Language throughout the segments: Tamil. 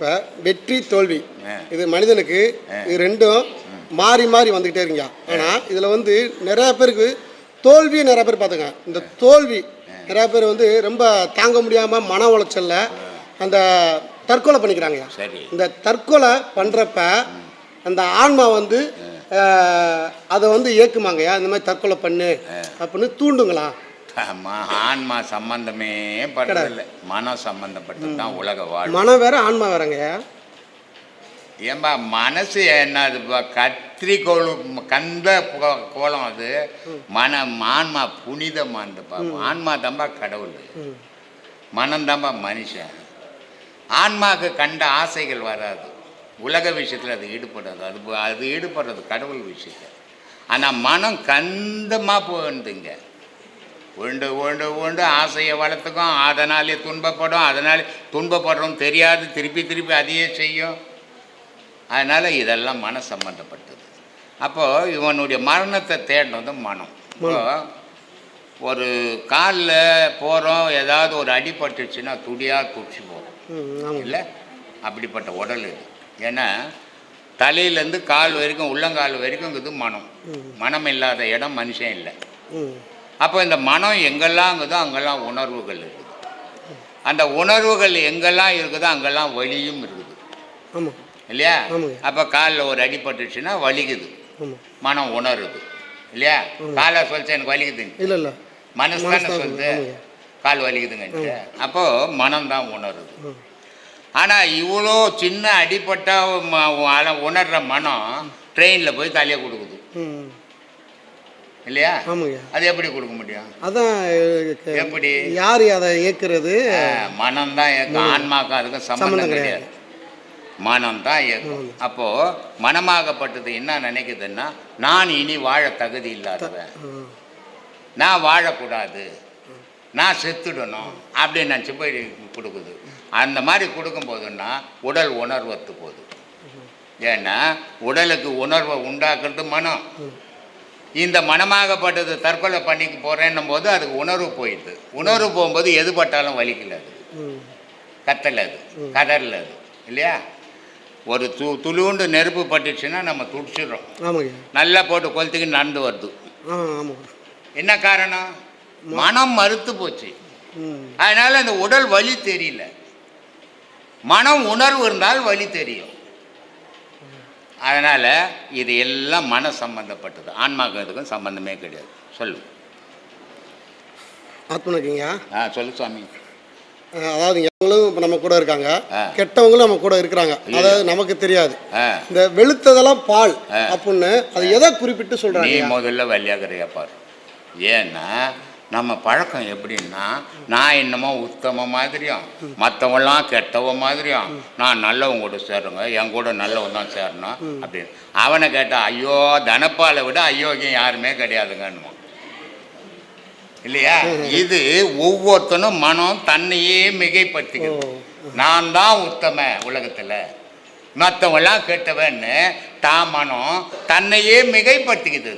இப்போ வெற்றி தோல்வி. இது மனிதனுக்கு இது ரெண்டும் மாறி மாறி வந்துக்கிட்டே இருங்க ஆனால் இதில் வந்து நிறைய பேருக்கு தோல்வியை நிறைய பேர் பார்த்துங்க இந்த தோல்வி நிறைய பேர் வந்து ரொம்ப தாங்க முடியாமல் மன உளைச்சல்ல அந்த தற்கொலை பண்ணிக்கிறாங்க. இந்த தற்கொலை பண்ணுறப்ப அந்த ஆன்மா வந்து அதை வந்து ஏக்குமாங்கய்யா? இந்த மாதிரி தற்கொலை பண்ணு அப்படின்னு தூண்டுங்களா ஆன்மா சம்பந்தமே படுறதில்ல மனம் சம்பந்தப்பட்டது தான் உலக வாழ் மனம் வேற ஆன்மா வேறங்கய்யா? ஏம்பா மனசு என்னது கத்திரிக்கோள் கந்த புக- கோலம் அது. மன ஆன்மா புனிதமானதுப்பா ஆன்மா தான்பா கடவுள். மனம் தான்பா மனுஷன். ஆன்மாவுக்கு கண்ட ஆசைகள் வராது. உலக விஷயத்தில் அது ஈடுபடாது. அது அது ஈடுபடுறது கடவுள் விஷயத்தில். ஆனால் மனம் கந்தமாக போகுதுங்க. உண்டு உண்டு உண்டு. ஆசையை வளர்த்துக்கும் அதனாலே துன்பப்படும். அதனாலே துன்பப்படுறோம் தெரியாது. திருப்பி திருப்பி அதையே செய்யும். அதனால் இதெல்லாம் மன சம்பந்தப்பட்டது. அப்போது இவனுடைய மரணத்தை தேடினது மனம். ஒரு காலில் போகிறோம் ஏதாவது ஒரு அடிபட்டுச்சுன்னா துடியாக குடிச்சு போகிறோம் இல்லை? அப்படிப்பட்ட உடல் இது. ஏன்னா தலையிலேருந்து கால் வரைக்கும் உள்ளங்கால் வரைக்கும் இது மனம். மனம் இல்லாத இடம் மனுஷன் இல்லை. அப்போ இந்த மனம் எங்கெல்லாம் இருக்குதோ அங்கெல்லாம் உணர்வுகள் இருக்குது. அந்த உணர்வுகள் எங்கெல்லாம் இருக்குதோ அங்கெல்லாம் வலியும் இருக்குது. இல்லையா. அப்போ காலில் ஒரு அடிபட்டுச்சுன்னா வலிக்குது. மனம் உணருது. இல்லையா? காலை சொல்லிச்சு எனக்கு இல்லை இல்லை. மனசு தானே சொல்லுது. கால் வலிக்குதுங்கன்ட்டு. அப்போது மனம் தான் உணருது. ஆனால் இவ்வளோ சின்ன அடிப்பட்ட உணர்ற மனம் ட்ரெயினில் போய் தலையை கொடுக்குது. இல்லையா? ஆமாங்க. அது எப்படி கொடுக்க முடியும்? அதான் எப்படி? யார் அதை இயக்குறது மனம் தான் இயக்கம் ஆன்மாக்கும் அதுக்கும் சம்பந்தம் சம்பந்தம் கிடையாது. மனம் தான் இயக்கம் அப்போ மனமாகப்பட்டது என்ன நினைக்குதுன்னா நான் இனி வாழ தகுதி இல்லாதவன். நான் வாழக்கூடாது. நான் செத்துடணும் அப்படின்னு நினச்சி போய் கொடுக்குது. அந்த மாதிரி கொடுக்கும்போதுன்னா உடல் உணர்வத்து போகுது. ஏன்னா உடலுக்கு உணர்வை உண்டாக்குறது மனம். இந்த மனமாகப்பட்டது தற்கொலை பண்ணிக்க போகிறேன்னும் போது அதுக்கு உணர்வு போயிடுது. உணர்வு போகும்போது எது பட்டாலும் வலிக்கல அது. கத்தல அது. கதறல அது. இல்லையா? ஒரு து துளுண்டு நெருப்பு பட்டுச்சுன்னா நம்ம துடிச்சிடுறோம். நல்லா போட்டு கொளுத்துக்கு நடந்து வருது. என்ன காரணம்? மனம் மறுத்து போச்சு. அதனால அந்த உடல் வலி தெரியல. மனம் உணர்வு இருந்தால் வலி தெரியும். அதனால இது எல்லாம் மன சம்பந்தப்பட்டது. ஆன்மாக்கும் இதுக்கும் சம்பந்தமே கிடையாது. சொல்லு. ஆத்மனக்குங்கய்யா? ஆ சொல்லு சுவாமி. அதாவது எவங்களும் இப்போ நம்ம கூட இருக்காங்க. கெட்டவங்களும் நம்ம கூட இருக்கிறாங்க. அதாவது நமக்கு தெரியாது. இந்த வெளுத்ததெல்லாம் பால் அப்படின்னு அது எதை குறிப்பிட்டு நீ சொல்றாங்க முதல்ல வழியாகிறையா பாரு. ஏன்னா நம்ம பழக்கம் எப்படின்னா நான் என்னமோ உத்தம மாதிரியும் மற்றவங்களாம் கெட்டவ மாதிரியும் நான் நல்லவங்க கூட சேருங்க என் கூட நல்லவன் தான் சேரணும் அப்படின்னு. அவனை கேட்டால் ஐயோ தனப்பாலை விட அயோக்கியம் யாருமே கிடையாதுங்கன்னு இல்லையா? இது ஒவ்வொருத்தனும் மனம் தன்னையே மிகைப்படுத்திக்கிறது நான் தான் உத்தம உலகத்தில். மற்றவங்களாம் கெட்டவன்னு தான் மனம் தன்னையே மிகைப்படுத்திக்கிது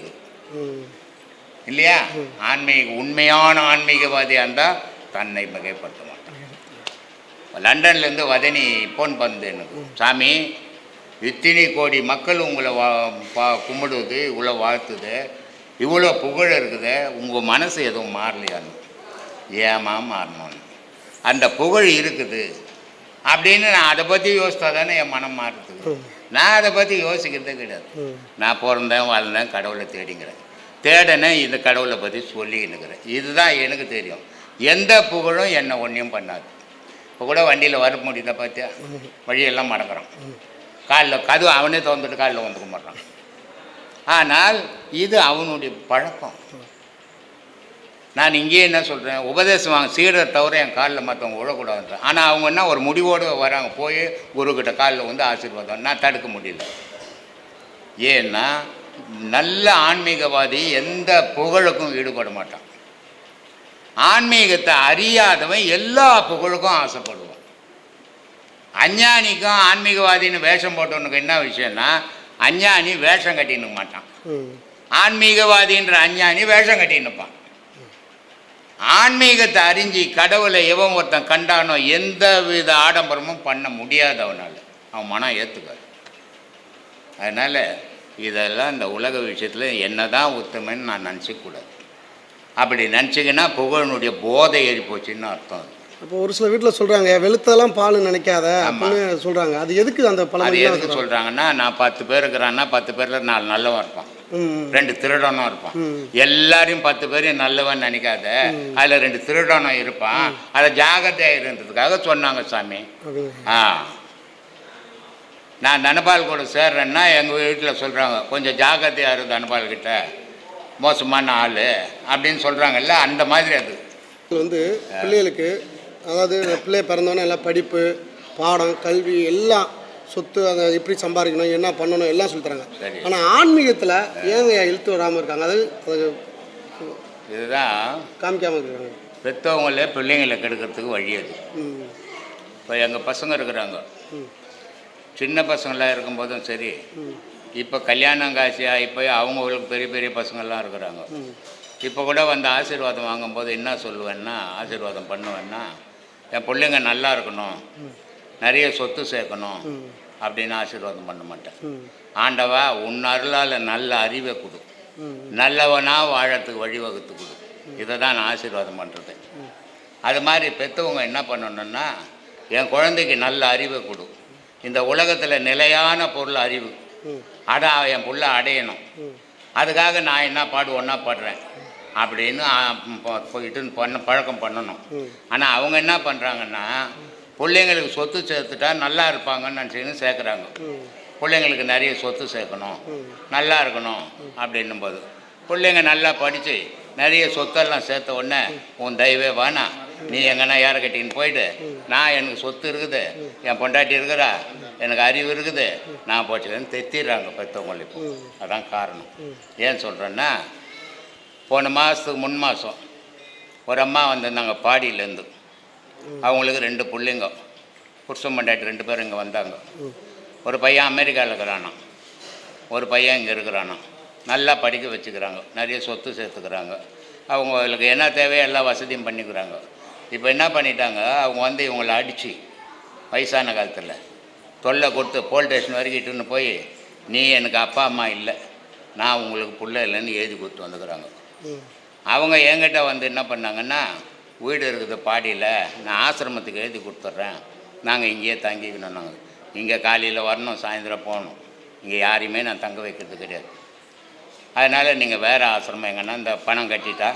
இல்லையா? ஆன்மீக உண்மையான ஆன்மீகவாதியாக இருந்தால் தன்னை மிகைப்படுத்த மாட்டான் லண்டன்லேருந்து வதனி ஃபோன் பண்ணுது எனக்கு. சாமி இத்தினி கோடி மக்கள் உங்களை வா பா- கும்பிடுவது இவ்வளோ வாழ்த்துது இவ்வளோ புகழ் இருக்குது உங்கள் மனசு எதுவும் மாறலையான்னு ஏமா மாறணும்னு. அந்த புகழ் இருக்குது. அப்படின்னு நான் அதை பற்றி யோசித்தா தானே என் மனம் மாறுது. நான் அதை பற்றி யோசிக்கிறதே கிடையாது. நான் பிறந்தேன் வாழ்ந்தேன் கடவுளை தேடிங்கிறேன். தேடனை இந்த கடவுளை பற்றி சொல்லிக்கின்னுக்கிறேன் இதுதான் எனக்கு தெரியும். எந்த புகழும் என்னை ஒன்றையும் பண்ணாது. இப்போ கூட வண்டியில் வர முடியல பார்த்தியா வழியெல்லாம் மடங்குறான் காலில் கதவு அவனே திறந்துட்டு காலில் வந்துக்க மாட்டான் ஆனால் இது அவனுடைய பழக்கம். நான் இங்கேயே என்ன சொல்கிறேன் உபதேசம் வாங்க சீடர் தவிர என் காலில் மற்றவங்க விழக்கூடாதுன்றேன் ஆனால் அவங்க என்ன ஒரு முடிவோடு வராங்க போய் குருக்கிட்ட காலில் வந்து ஆசீர்வாதம். நான் தடுக்க முடியல. ஏன்னா நல்ல ஆன்மீகவாதி எந்த புகழுக்கும் ஈடுபட மாட்டான். ஆன்மீகத்தை அறியாதவன் எல்லா புகழுக்கும் ஆசைப்படுவான். அஞ்ஞானிக்கும் ஆன்மீகவாதின்னு வேஷம் போட்டவனுக்கு என்ன விஷயம்னா அஞ்ஞானி வேஷம் கட்டின்னு மாட்டான். ஆன்மீகவாதின்ற அஞ்ஞானி வேஷம் கட்டின்னுப்பான் ஆன்மீகத்தை அறிஞ்சு கடவுளை எவன் ஒருத்தன் கண்டானோ எந்த வித ஆடம்பரமும் பண்ண முடியாது அவனால். அவன் மனம் ஏற்றுக்காது அதனால் இதெல்லாம் இந்த உலக விஷயத்தில் என்ன தான் உத்தமன்னு நான் நினச்சிக்கூடாது அப்படி நினச்சிங்கன்னா புகழனுடைய போதை ஏறி போச்சுன்னு அர்த்தம் அது. அப்போ ஒரு சில வீட்டில் சொல்கிறாங்க வெளுத்தெல்லாம் பால் நினைக்காத அப்படின்னு சொல்கிறாங்க அது எதுக்கு அந்த அது பழமொழி எதுக்கு சொல்கிறாங்கன்னா நான் பத்து பேர் இருக்கிறான்னா பத்து பேரில் நாலு நல்லவன் இருப்பான். ரெண்டு திருடனும் இருப்பான். எல்லாரையும் பத்து பேரையும் நல்லவன் நினைக்காத. அதில் ரெண்டு திருடனும் இருப்பான். அதை ஜாகிரதையாக இருந்ததுக்காக சொன்னாங்க சாமி. ஆ. நான் தனபால் கூட சேர்றேன்னா எங்கள் வீட்டில் சொல்கிறாங்க கொஞ்சம் ஜாக்கிரதையாக இரு தனபால் கிட்ட. மோசமான ஆள் அப்படின்னு சொல்கிறாங்கல்ல அந்த மாதிரி அது. இது வந்து பிள்ளைகளுக்கு அதாவது பிள்ளை பிறந்தோன்னே எல்லாம் படிப்பு பாடம் கல்வி எல்லாம் சொத்து அதை எப்படி சம்பாதிக்கணும் என்ன பண்ணணும் எல்லாம் சொல்லித் தராங்க. சரி. ஆனால் ஆன்மீகத்தில் ஏங்க இழுத்து வராமல் இருக்காங்க? அது அது இதுதான் காமிக்காமல் இருக்காங்க. பெற்றவங்களே பிள்ளைங்களை கெடுக்கிறதுக்கு வழி அது. ம். இப்போ எங்கள் பசங்க இருக்கிறாங்க. ம். சின்ன பசங்களாக இருக்கும்போதும் சரி இப்போ கல்யாணம் காசி ஆகி போய் அவங்களுக்கு பெரிய பெரிய பசங்கள்லாம் இருக்கிறாங்க. இப்போ கூட வந்து ஆசீர்வாதம் வாங்கும்போது என்ன சொல்லுவேன்னா ஆசீர்வாதம் பண்ணுவேன்னா என் பிள்ளைங்க நல்லா இருக்கணும் நிறைய சொத்து சேர்க்கணும் அப்படின்னு ஆசீர்வாதம் பண்ண மாட்டேன். ஆண்டவா உன் அருளால் நல்ல அறிவை கொடு. ம். நல்லவனா வாழறதுக்கு வழிவகுத்து கொடு. இதை தான் நான் ஆசீர்வாதம் பண்ணுறது அது மாதிரி பெற்றவங்க என்ன பண்ணணும்னா என் குழந்தைக்கு நல்ல அறிவை கொடு. இந்த உலகத்தில் நிலையான பொருள் அறிவு. அடா என் புள்ள அடையணும். அதுக்காக நான் என்ன பாடுவேன்னா பாடுறேன். அப்படின்னு போயிட்டு பண்ண பழக்கம் பண்ணணும். ஆனால் அவங்க என்ன பண்ணுறாங்கன்னா பிள்ளைங்களுக்கு சொத்து சேர்த்துட்டா நல்லா இருப்பாங்கன்னு நினச்சிக்கின்னு சேர்க்குறாங்க. பிள்ளைங்களுக்கு நிறைய சொத்து சேர்க்கணும். நல்லா இருக்கணும். அப்படின்னும் போது பிள்ளைங்க நல்லா படித்து நிறைய சொத்தெல்லாம் சேர்த்த உடனே உன் தயவே வானா நீ எங்கன்னா யார கட்டின்னு போயிட்டு நான் எனக்கு சொத்து இருக்குது. என் பொண்டாட்டி இருக்கிறா. எனக்கு அறிவு இருக்குது. நான் போச்சுன்னு தெத்திடுறாங்க பெற்றவங்க அதான் காரணம். ஏன் சொல்கிறேன்னா போன மாதத்துக்கு முன் மாதம் ஒரு அம்மா வந்திருந்தாங்க பாடியிலேருந்து. அவங்களுக்கு ரெண்டு பிள்ளைங்க. புருஷன் பொண்டாட்டி ரெண்டு பேரும் இங்கே வந்தாங்க. ஒரு பையன் அமெரிக்காவில் இருக்கிறானா ஒரு பையன் இங்கே இருக்கிறானா நல்லா படிக்க வச்சுக்கிறாங்க. நிறைய சொத்து சேர்த்துக்கிறாங்க. அவங்களுக்கு என்ன தேவையோ எல்லா வசதியும் பண்ணிக்கிறாங்க. இப்போ என்ன பண்ணிட்டாங்க? அவங்க வந்து இவங்களை அடித்து வயசான காலத்தில் தொல்லை கொடுத்து போலீஸ் ஸ்டேஷன் வரைக்கும் இட்டுன்னு போய் நீ எனக்கு அப்பா அம்மா இல்லை. நான் உங்களுக்கு புள்ள இல்லைன்னு எழுதி கொடுத்து வந்துக்கிறாங்க. அவங்க என்கிட்ட வந்து என்ன பண்ணாங்கன்னா வீடு இருக்குது பாடியில். நான் ஆசிரமத்துக்கு எழுதி கொடுத்துட்றேன். நாங்கள் இங்கேயே தங்கிக்கணும் நாங்கள் இங்கே காலையில் வரணும் சாயந்தரம் போகணும். இங்கே யாரையுமே நான் தங்க வைக்கிறது கிடையாது. அதனால் நீங்கள் வேறு ஆசிரமம் எங்கன்னா இந்த பணம் கட்டிட்டா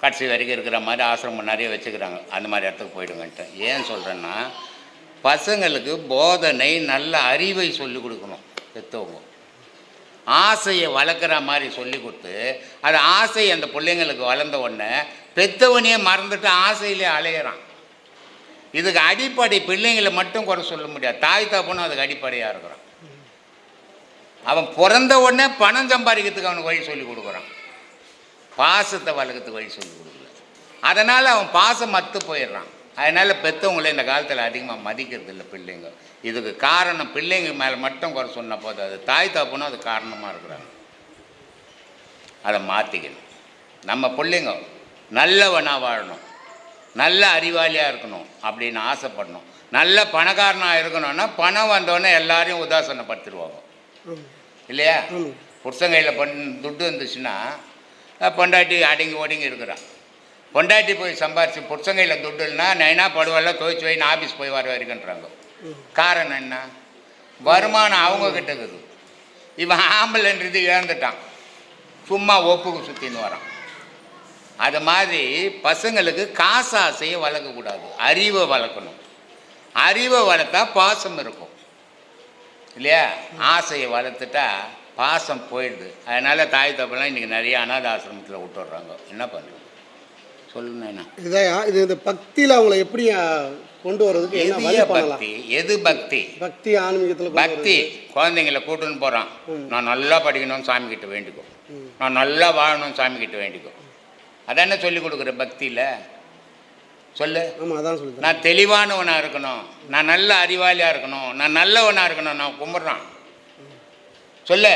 கடைசி வரைக்கும் இருக்கிற மாதிரி ஆசிரமம் நிறைய வச்சுக்கிறாங்க. அந்த மாதிரி இடத்துக்கு போயிடுங்கன்ட்டு ஏன் சொல்கிறேன்னா பசங்களுக்கு போதனை நல்ல அறிவை சொல்லிக் கொடுக்கணும் பெற்றவங்க ஆசையை வளர்க்குற மாதிரி சொல்லி கொடுத்து அது ஆசை அந்த பிள்ளைங்களுக்கு வளர்ந்த உடனே பெற்றவனையே மறந்துட்டு ஆசையிலே அலையிறான். இதுக்கு அடிப்படை பிள்ளைங்களை மட்டும் குறை சொல்ல முடியாது. தாய் தாப்பனும் அதுக்கு அடிப்படையாக இருக்கிறான். அவன் பிறந்த உடனே பணம் சம்பாதிக்கிறதுக்கு அவனுக்கு வழி சொல்லி கொடுக்குறான். பாசத்தை வளர்க்கறதுக்கு வழி சொல்லி கொடுக்கல. அதனால் அவன் பாசம் மத்து போயிடுறான். அதனால் பெற்றவங்கள இந்த காலத்தில் அதிகமாக மதிக்கிறது இல்லை பிள்ளைங்க. இதுக்கு காரணம் பிள்ளைங்க மேலே மட்டும் குறை சொன்ன போது அது தாய் தப்புனா அது காரணமாக இருக்கிறாங்க. அதை மாற்றிக்கணும் நம்ம பிள்ளைங்க நல்லவனாக வாழணும். நல்ல அறிவாளியாக இருக்கணும் அப்படின்னு ஆசைப்படணும். நல்ல பணக்காரனாக இருக்கணும்னா பணம் வந்தோடனே எல்லாரையும் உதாசனப்படுத்திடுவாங்க. ம் இல்லையா? புருஷன் கையில் பொன் துட்டு வந்துச்சுன்னா அஹ் பொண்டாட்டி அடங்கி ஒடுங்கி இருக்கிறான். பொண்டாட்டி போய் சம்பாரிச்சு புருஷன் கையில் துட்டு இல்லைன்னா நைனா படுவெல்லாம் துவைச்சு வை நான் ஆஃபீஸ் போய் வர வரைக்குன்றாங்க காரணம் என்ன? வருமானம் அவங்க கிட்ட இருக்குது. இவன் ஆம்பளைன்றது இழந்துட்டான். சும்மா ஒப்புக்கு சுற்றின்னு வரான். அது மாதிரி பசங்களுக்கு காசாசையை வளர்க்கக்கூடாது. அறிவை வளர்க்கணும். அறிவை வளர்த்தா பாசம் இருக்கும். இல்லையா? ஆசையை வளர்த்துட்டா பாசம் போயிடுது. அதனால் தாய் தப்பெல்லாம் இன்றைக்கி நிறைய அனாத ஆசிரமத்தில் விட்டுடுறாங்க. என்ன பண்ணுறது? சொல்லுங்க என்ன இதையா? இது இந்த பக்தியில் அவங்கள எப்படி கொண்டு வர்றதுக்கு எது பக்தி? எது பக்தி? பக்தி ஆன்மீகத்தில் பக்தி. குழந்தைங்களை கூட்டுன்னு போகிறான் நான் நல்லா படிக்கணும்னு சாமி கிட்ட வேண்டிக்கோ நான் நல்லா வாழணும்னு சாமி கிட்ட வேண்டிக்கோ. அதானே சொல்லி கொடுக்குற பக்தியில்? சொல்லு. ஆமாம் அதான் நான் தெளிவானவனாக இருக்கணும். நான் நல்ல அறிவாளியாக இருக்கணும். நான் நல்லவனாக இருக்கணும். நான் கும்பிட்றான். சொல்லு.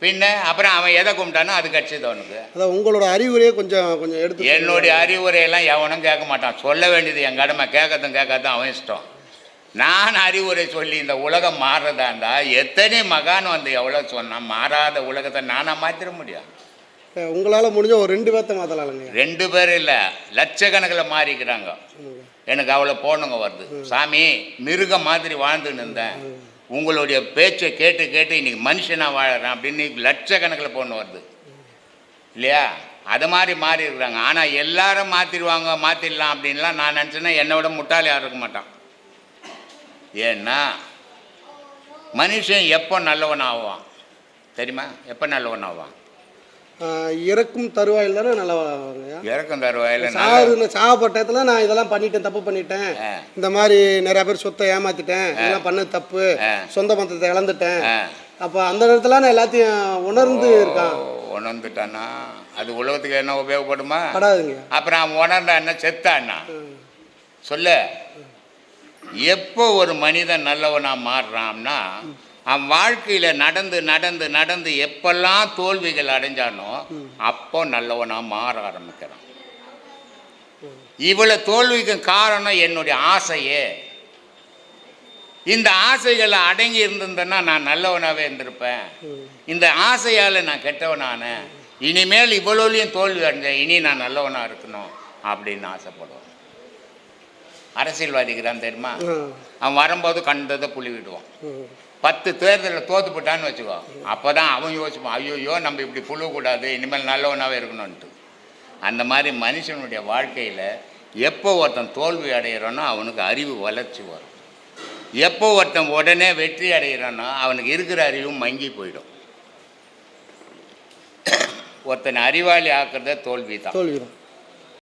பின்ன அப்புறம் அவன் எதை கும்பிட்டானோ அது கட்சிது அவனுக்கு. அதான் உங்களோட அறிவுரையை கொஞ்சம் கொஞ்சம் எடுத்து என்னுடைய அறிவுரையெல்லாம் எவனும் கேட்க மாட்டான். சொல்ல வேண்டியது என் கடமை. கேட்கறதும் கேட்காதும் அவன் இஷ்டம். நான் அறிவுரை சொல்லி இந்த உலகம் மாறுறதா இருந்தா எத்தனை மகான் வந்து எவ்வளோ சொன்னான்? மாறாத உலகத்தை நானா மாத்திர முடியும்? உங்களால் முடிஞ்ச ஒரு ரெண்டு பேர்த்த மாற்றலாம்ங்க ரெண்டு பேர் இல்லை லட்சக்கணக்கில் மாறிக்கிறாங்க. எனக்கு அவ்வளோ போனுங்க வருது. சாமி மிருகம் மாதிரி வாழ்ந்துன்னு இருந்தேன். உங்களுடைய பேச்சை கேட்டு கேட்டு இன்னைக்கு மனுஷனாக வாழறேன் அப்படின்னு லட்சக்கணக்கில் பொண்ணு வருது. இல்லையா? அது மாதிரி மாறி இருக்கிறாங்க. ஆனால் எல்லாரும் மாற்றிடுவாங்க மாற்றிடலாம் அப்படின்லாம் நான் நினச்சேன்னா என்னை விட முட்டாள் யாரும் இருக்க மாட்டான். ஏன்னா மனுஷன் எப்போ நல்லவன் ஆவான் தெரியுமா? எப்போ நல்லவன் ஆவான் இறக்கும் தருவாயில் தானே நல்லா இறக்கம் தருவாயில் சாவு சாவப்பட்டதுல நான் இதெல்லாம் பண்ணிட்டேன் தப்பு பண்ணிட்டேன். இந்த மாதிரி நிறைய பேர் சொத்தை ஏமாத்திட்டேன். இதெல்லாம் பண்ணது தப்பு. சொந்த பந்தத்தை இழந்துட்டேன். அப்போ அந்த நேரத்தில் நான் எல்லாத்தையும் உணர்ந்து இருக்கான். உணர்ந்துட்டானா? அது உலகத்துக்கு என்ன உபயோகப்படுமா? படாதுங்க. அப்புறம் அவன் உணர்ந்தான்னா செத்தான்னா? சொல்லு. எப்போ ஒரு மனிதன் நல்லவனா மாறுறான்னா அவன் வாழ்க்கையில் நடந்து நடந்து நடந்து எப்பெல்லாம் தோல்விகள் அடைஞ்சானோ அப்போ நல்லவனா மாற ஆரம்பிக்கிறான். இவ்வளவு தோல்விக்கு காரணம் என்னுடைய ஆசையே. இந்த ஆசைகளை அடங்கி இருந்திருந்தேன்னா நான் நல்லவனாவே இருந்திருப்பேன். இந்த ஆசையால் நான் கெட்டவனானேன் இனிமேல் இவ்வளோலையும் தோல்வி அடைஞ்சேன் இனி நான் நல்லவனா இருக்கணும் அப்படின்னு ஆசைப்படுவேன். அரசியல்வாதிக்கிறான் தெரியுமா? ஆ. அவன் வரும்போது கண்டதை புள்ளி விடுவான். பத்து தேர்தலில் தோத்து போட்டான்னு வச்சுக்கோ. அப்போ தான் அவன் யோசிப்பான் ஐயோயோ நம்ம இப்படி புழுவக்கூடாது இனிமேல் நல்லவனாகவே இருக்கணும்ன்ட்டு. அந்த மாதிரி மனுஷனுடைய வாழ்க்கையில் எப்போ ஒருத்தன் தோல்வி அடைகிறானோ அவனுக்கு அறிவு வளர்ச்சி வரும். எப்போ ஒருத்தன் உடனே வெற்றி அடைகிறானோ அவனுக்கு இருக்கிற அறிவும் மங்கி போயிடும். ஒருத்தனை அறிவாளி ஆக்குறதே தோல்வி தான் தோல்வி தான்